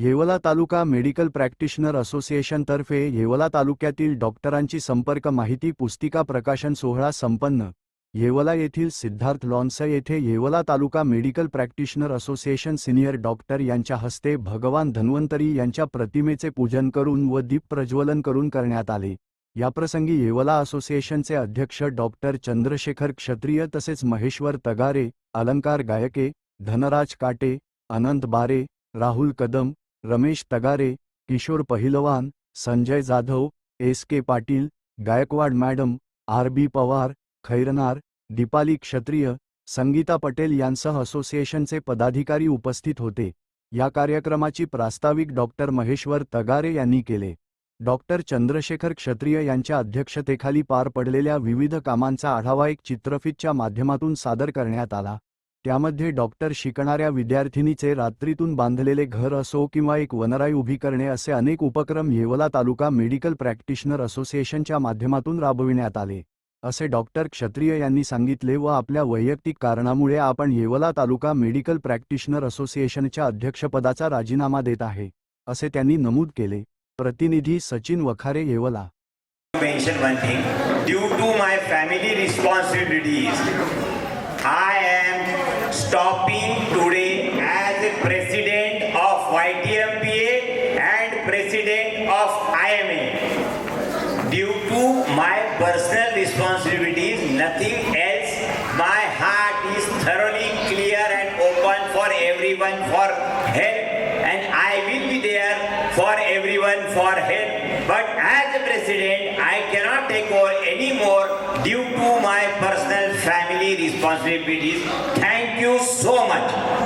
येवला तालुका medical practitioner असोसिएशनतर्फे येवला तालुक्यातील डॉक्टरांची संपर्क माहिती पुस्तिका प्रकाशन सोहळा संपन्न. येवला येथील सिद्धार्थ लॉन्स येथे येवला तालुका medical practitioner association senior doctor यांच्या हस्ते भगवान धन्वंतरी यांच्या प्रतिमेचे पूजन करून व दीप प्रज्वलन करून करण्यात आले. याप्रसंगी येवला असोसिएशनचे अध्यक्ष डॉक्टर चंद्रशेखर क्षत्रिय तसेच महेश्वर तगारे अलंकार गायके Dhanraj Kate Anant Bare Rahul Kadam Ramesh Tagare Kishor Pahilwan Sanjay Jadhav S K Patil Gaikwad madam R B Pawar Khairnar Deepali Kshatriya Sangeeta Patel यांसह असोसिएशनचे पदाधिकारी उपस्थित होते. या कार्यक्रमाची प्रास्ताविक डॉक्टर महेश्वर तगारे यांनी केले. डॉक्टर चंद्रशेखर क्षत्रिय यांच्या अध्यक्षतेखाली पार पडलेल्या विविध कामांचा आढावा एक चित्रफितच्या माध्यमातून सादर करण्यात आला. त्यामध्ये डॉक्टर शिकणाऱ्या विद्यार्थिनीचे रात्रीतून बांधलेले घर असो किंवा एक वनराई उभी करणे असे अनेक उपक्रम येवला तालुका मेडिकल प्रॅक्टिशनर असोसिएशनच्या माध्यमातून राबविण्यात आले. असे डॉक्टर क्षत्रिय यांनी सांगितले व आपल्या वैयक्तिक कारणामुळे आपण येवला तालुका मेडिकल प्रॅक्टिशनर असोसिएशनच्या अध्यक्षपदाचा राजीनामा देत आहे असे त्यांनी नमूद केले. प्रतिनिधी Sachin Wakhare Yeola. Mention one thing. Due to my family responsibilities, stopping today as a president of YTMPA and president of IMA. Due to my personal responsibilities, nothing else. My heart is thoroughly clear and open for everyone for help, and I will be there for everyone for help. But as a president, I cannot take over anymore due to my personal responsibilities. Thank you so much.